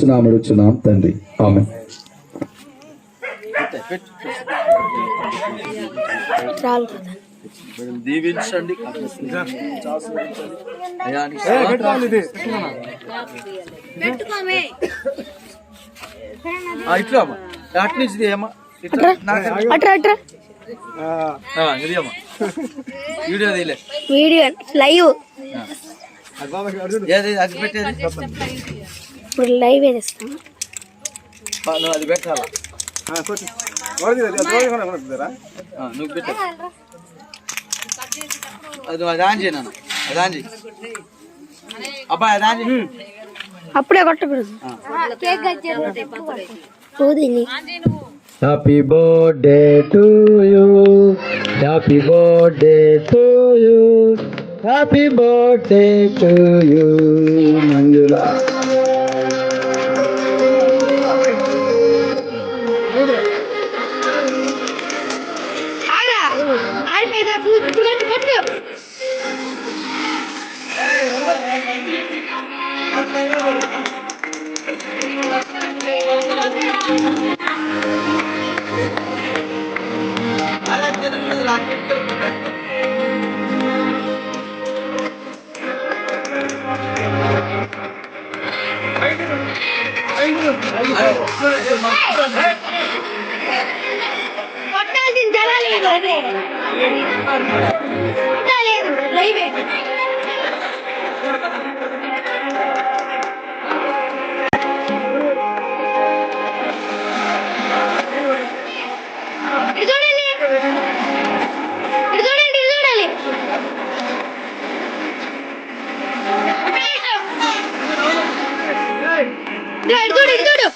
ఏసునామం అడుగుచున్నాం తండ్రి ఆమె దీవించండి ఇట్లా అమ్మా అటు నుంచి ఇది అమ్మా వీడియో వీడియో లైవ్ అది పెట్టేది ఇప్పుడు లైవ్ వేస్తాం ఆ, నువ్వు అది పెట్టాలా? ఆ, నువ్వు పెట్టు. అది నువ్వు అది ఆన్ చేయి నాన్న. అది ఆన్ చేయి. అబ్బాయి అది ఆన్ చేయి. అప్పుడే కొట్టకూడదు. పోదిని happy birthday to you happy birthday to you happy birthday to you Manjula చూడండి చూడు ఇటు చూడు.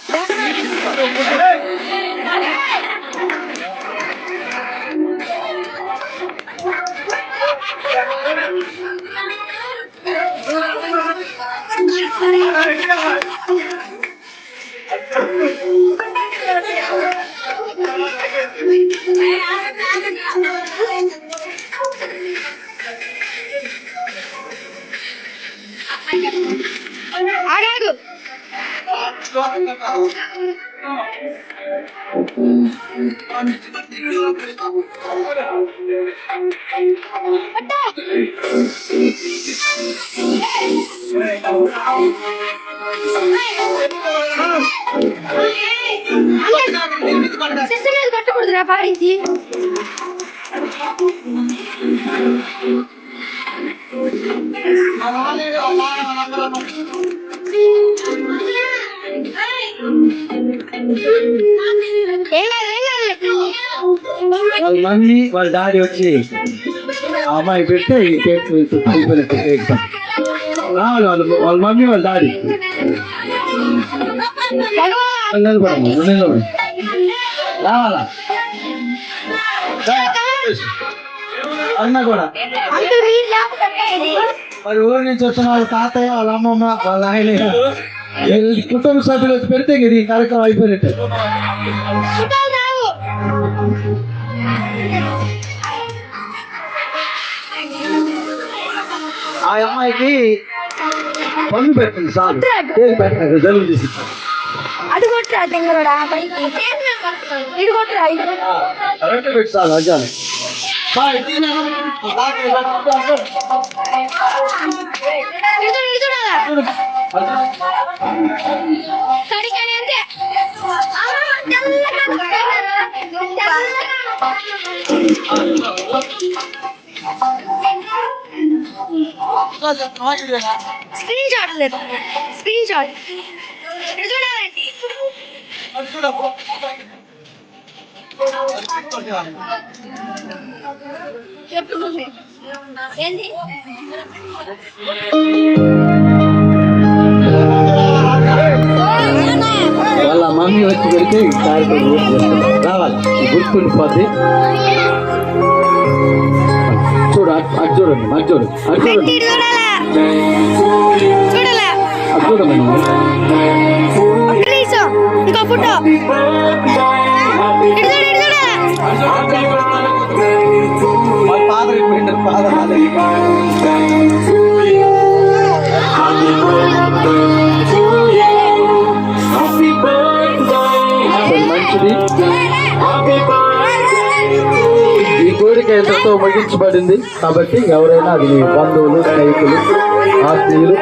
ఆగాగు. ಸಿಸ್ಟರ್ ಕಟ್ಟು ಕೊಡಿದ್ರ ಬಾರಿತಿ ಮನಾಲಿ ಅಮ್ಮ ನಮ್ಮ వాళ్ళ మమ్మీ వాళ్ళ డాడీ వచ్చి అమ్మాయి పెడితే ఈ రావాలి వాళ్ళ వాళ్ళ మమ్మీ వాళ్ళ డాడీ. నువ్వు నిలబడు రావాలా. అన్న కూడా. మరి ఊరి నుంచి వచ్చిన వాళ్ళ తాతయ్య వాళ్ళ అమ్మమ్మ వాళ్ళ ఆయన కుటుంబ సభ్యులు వచ్చి పెడితే ఇది కార్యక్రమం అయిపోయినట్టు. ఆ అమ్మాయికి పన్ను పెట్టండి కేక్ పెట్టండి? జలుబు తీసి అటు కొట్టురా తెంగరోడా? పైకి ఇటు కొట్టురా ఇటు కొట్టురా. కరెక్ట్ పెట్టి చాలు అజ్జాలి ఇటు చూడు, అంతే స్క్రీన్ షాట్ లేదు. Screenshot. చూడాలండి చెప్పు ఏంటి మమ్మీ వచ్చి పెడితే ఈ కార్యక్రమం పూర్తి చేస్తారు. రావాలి. గుర్తుండిపోద్ది చూడు అటు చూడండి అటు చూడు అటు చూడండి అటు చూడండి మంచిది ఈ కోరిక ఎంతతో ముగించబడింది? కాబట్టి ఎవరైనా అది మీ బంధువులు స్నేహితులు ఆత్మీయులు